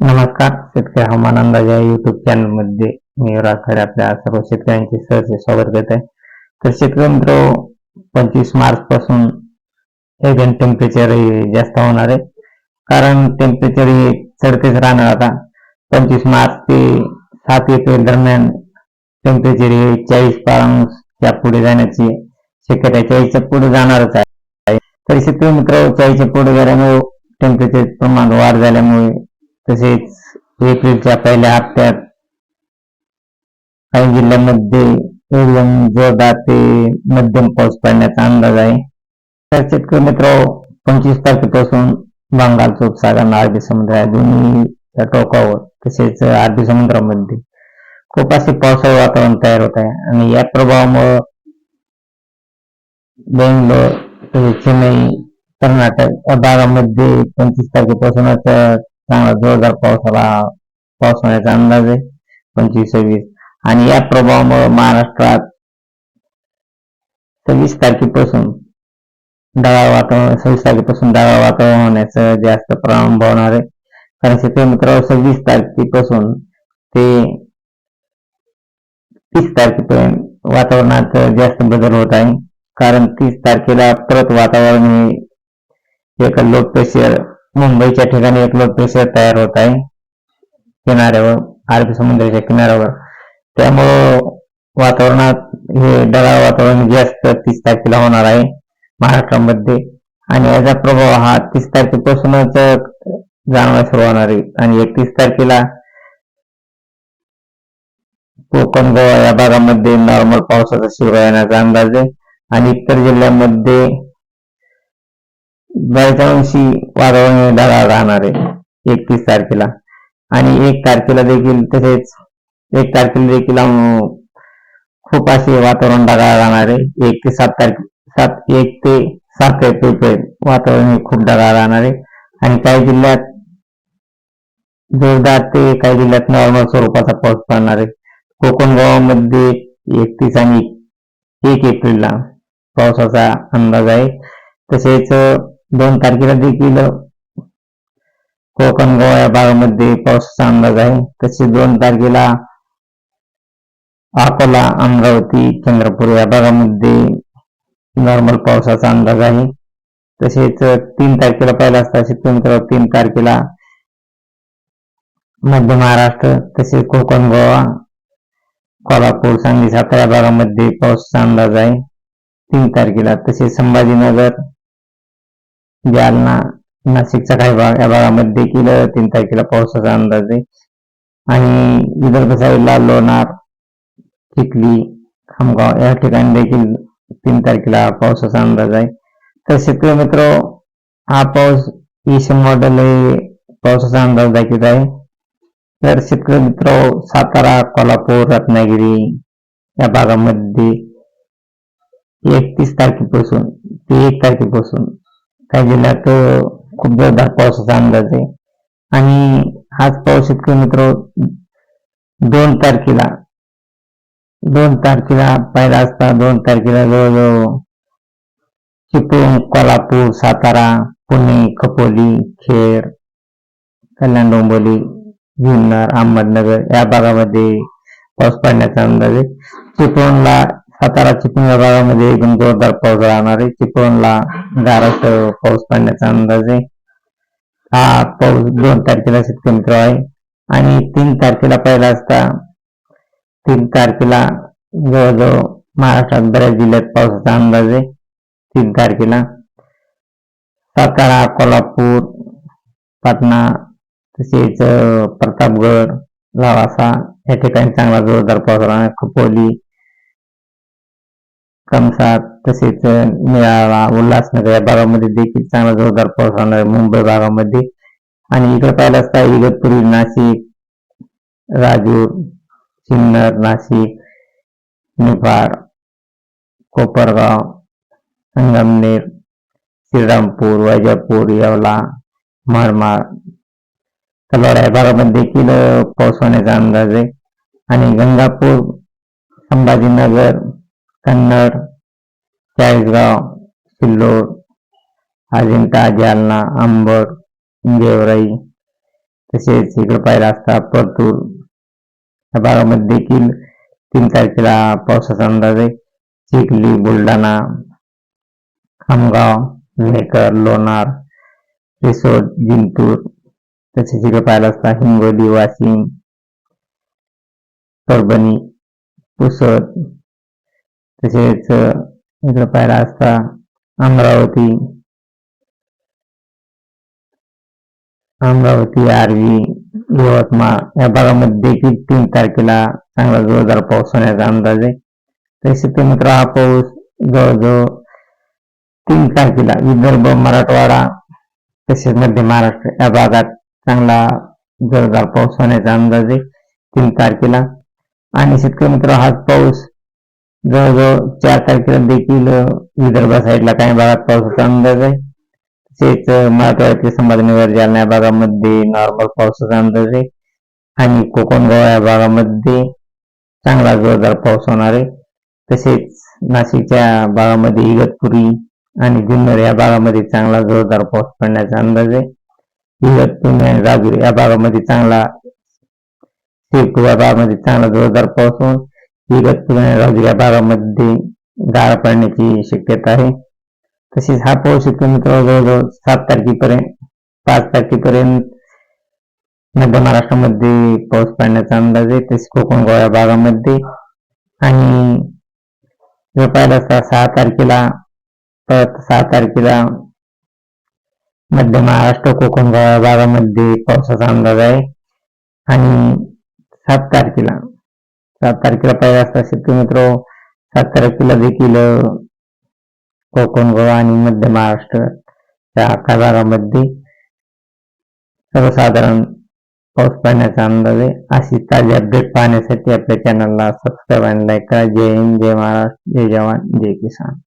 नमस्कार शेतकरी हवामान अंदाज या युट्यूब चॅनलमध्ये मी राखाडे आपल्या सर्व शेतकऱ्यांचे सहज स्वागत करत आहे तर शेतकरी मित्र पंचवीस मार्च पासून एकदम टेम्परेचर जास्त होणार आहे. कारण टेम्परेचर हे चढतेच राहणार आता. पंचवीस मार्च ते सात एप्रिल दरम्यान टेम्परेचर हे चाळीस पारांशच्या पुढे जाण्याची शक्यता चाळीसच्या पुढे जाणारच आहे. तर शेतकरी मित्र चाळीसच्या पुढे गेल्यामुळे टेम्परेचर प्रमाण वाढ झाल्यामुळे तसेच एप्रिलच्या पहिल्या हप्त्यात काही जिल्ह्यांमध्ये एकदम जोरदार ते मध्यम पाऊस पडण्याचा अंदाज आहे. तर शेतकरी मित्र पंचवीस तारखेपासून बंगालचा उपसागर अरबी समुद्र या दोन्ही टोकावर तसेच अरबी समुद्रामध्ये खूप असे पावसाळी वातावरण तयार होत आहे. आणि या प्रभावामुळे बेंगलोर तसेच चेन्नई कर्नाटक या भागामध्ये पंचवीस तारखेपासूनच चांगला जोरदार पावसाला पाऊस होण्याचा अंदाज आहे पंचवीस सव्वीस. आणि या प्रभावामुळे महाराष्ट्रात सव्वीस तारखेपासून ढगाळ वातावरण सव्वीस तारखेपासून ढगाळ वातावरण होण्याचं जास्त प्रारंभ होणार आहे. कारण शेतकरी मित्रांनो सव्वीस तारखेपासून ते तीस तारखेपर्यंत वातावरणात जास्त बदल होत आहे. कारण तीस तारखेला परत वातावरण हे एक लोकप्रेशर मुंबईच्या ठिकाणी एक लोक प्रेशर तयार होत आहे. किनाऱ्यावर अरबी समुद्राच्या किनाऱ्यावर. त्यामुळं वातावरणात हे ढगाळ वातावरण जास्त तीस तारखेला होणार आहे महाराष्ट्रामध्ये. आणि याचा प्रभाव हा तीस तारखेपासूनच जाणवायला सुरू होणार आहे. आणि एकतीस तारखेला कोकण गोवा या भागामध्ये नॉर्मल पावसाचा सुरू येण्याचा अंदाज आहे. आणि इतर जिल्ह्यांमध्ये बऱ्याच वादळ वातावरण ढगाळ राहणार आहे एकतीस तारखेला. आणि एक तारखेला देखील तसेच एक तारखेला देखील खूप असे वातावरण ढगाळ राहणार आहे. एक ते सात तारखे सात एक ते सात एप्रिलपर्यंत वातावरण हे खूप ढगाळ राहणार आहे. आणि काही जिल्ह्यात जोरदार ते काही जिल्ह्यात नॉर्मल स्वरूपाचा पाऊस पडणार आहे. कोकण गोवामध्ये एकतीस आणि एक एप्रिलला पावसाचा अंदाज आहे. तसेच दोन तारखेला देखील कोकण गोवा या भागामध्ये पावसाचा अंदाज आहे तसेच दोन तारखेला अकोला, अमरावती, चंद्रपूर या भागामध्ये नॉर्मल पावसाचा अंदाज आहे. तसेच तीन तारखेला पहिला असता तीन तारखेला मध्य महाराष्ट्र, तसेच कोकण गोवा कोल्हापूर, सांगली, सातारा भागामध्ये पावसाचा अंदाज आहे तीन तारखेला, तसेच संभाजीनगर जालना नाशिकचा काही भाग या भागामध्ये देखील तीन तारखेला पावसाचा अंदाज. आहे आणि विदर्भ साईडला लोणार चिखली खामगाव या ठिकाणी देखील तीन तारखेला पावसाचा अंदाज आहे. तर शेतकरी मित्र हा पाऊस ईश मॉडेल पावसाचा अंदाज दाखवत आहे. तर शेतकरी मित्र सातारा कोल्हापूर रत्नागिरी या भागामध्ये एकतीस तारखेपासून ते एक तारखेपासून काही जिल्ह्यात खूप जोरदार पावसाचा अंदाज आहे. आणि हाच पाऊस शेतकरी मित्र दोन तारखेला दोन तारखेला पहिला असता दोन तारखेला जवळजवळ चिपळूण कोल्हापूर सातारा पुणे खपोली खेड कल्याण डोंबोली जुन्नर अहमदनगर या भागामध्ये पाऊस पडण्याचा अंदाज आहे. चिपळूणला सातारा चिपळूण विभागामध्ये भागामध्ये एकदम जोरदार पाऊस राहणार आहे. चिपळूणला गारास पाऊस पडण्याचा अंदाज आहे. हा पाऊस दोन तारखेला शेतकरी मित्र आहे. आणि तीन तारखेला पहिला असता तीन तारखेला जवळजवळ महाराष्ट्रात बऱ्याच जिल्ह्यात पावसाचा अंदाज आहे. तीन तारखेला सातारा कोल्हापूर पाटणा तसेच प्रतापगड लवासा या ठिकाणी चांगला जोरदार पाऊस राहणार. खपोली कमसात तसेच निळावा उल्हासनगर या भागामध्ये देखील चांगला जोरदार पाऊस राहणार आहे. मुंबई भागामध्ये. आणि इकडे पाहिलं असता इगतपुरी नाशिक राजूर सिन्नर नाशिक निफाड कोपरगाव संगमनेर श्रीरामपूर वैजापूर येवला मारमार तलवाडा या भागामध्ये देखील पाऊस होण्याचा अंदाज आहे. आणि गंगापूर संभाजीनगर कन्नड चाळीसगाव सिल्लोड अजिंठा जालना अंबड गेवराई तसेच इकडे पाहिला असता परतूर. या भागामध्ये देखील तीन तारखेला पावसाचा अंदाज आहे. चिखली बुलढाणा खामगाव मेकर लोणार रिसोड जिंतूर तसेच इकडे पाहिला असता हिंगोली वाशिम परभणी पुसद तसेच इकडं पाहिला असता अमरावती. अमरावती आर्वी यवतमाळ या भागामध्ये देखील तीन तारखेला चांगला जोरदार पाऊस होण्याचा अंदाज आहे. तसेच मित्र हा पाऊस जवळजवळ तीन तारखेला विदर्भ मराठवाडा तसेच मध्य महाराष्ट्र या भागात चांगला जोरदार पाऊस होण्याचा अंदाज आहे तीन तारखेला. आणि शेतकरी मित्र हाच पाऊस जवळजवळ चार तारखेला देखील विदर्भ साईडला काही भागात पावसाचा अंदाज आहे. तसेच मराठवाड्यातील संभाजीनगर जालना या भागामध्ये नॉर्मल पावसाचा अंदाज आहे. आणि कोकण गोवा या भागामध्ये चांगला जोरदार पाऊस होणार आहे. तसेच नाशिकच्या भागामध्ये इगतपुरी आणि जुन्नर या भागामध्ये चांगला जोरदार पाऊस पडण्याचा अंदाज आहे. इगतपुरी आणि राजूर या भागामध्ये चांगला शेकू या भागामध्ये चांगला जोरदार पाऊस होऊन विगत आणि या भागामध्ये गाळ पडण्याची शक्यता आहे. तसेच हा पाऊस शेतकरी मित्र जवळजवळ सात तारखेपर्यंत पाच तारखेपर्यंत मध्य महाराष्ट्रामध्ये पाऊस पडण्याचा अंदाज आहे. तसेच कोकण गोव्या भागामध्ये आणि जर पाहिलं असता सहा तारखेला परत सहा तारखेला मध्य महाराष्ट्र कोकण गोव्या भागामध्ये पावसाचा अंदाज आहे. आणि सात तारखेला सात तारखेला पाहिजे असता शेतकरी मित्र सात तारखेला देखील कोकण गोवा आणि मध्य महाराष्ट्र या आकारामध्ये भागामध्ये सर्वसाधारण पाऊस पाण्याचा अंदाज आहे. अशी ताजी अपडेट पाहण्यासाठी आपल्या चॅनलला सबस्क्राईब आणि लाईक करा. जय हिंद जय महाराष्ट्र जय जवान जय किसान.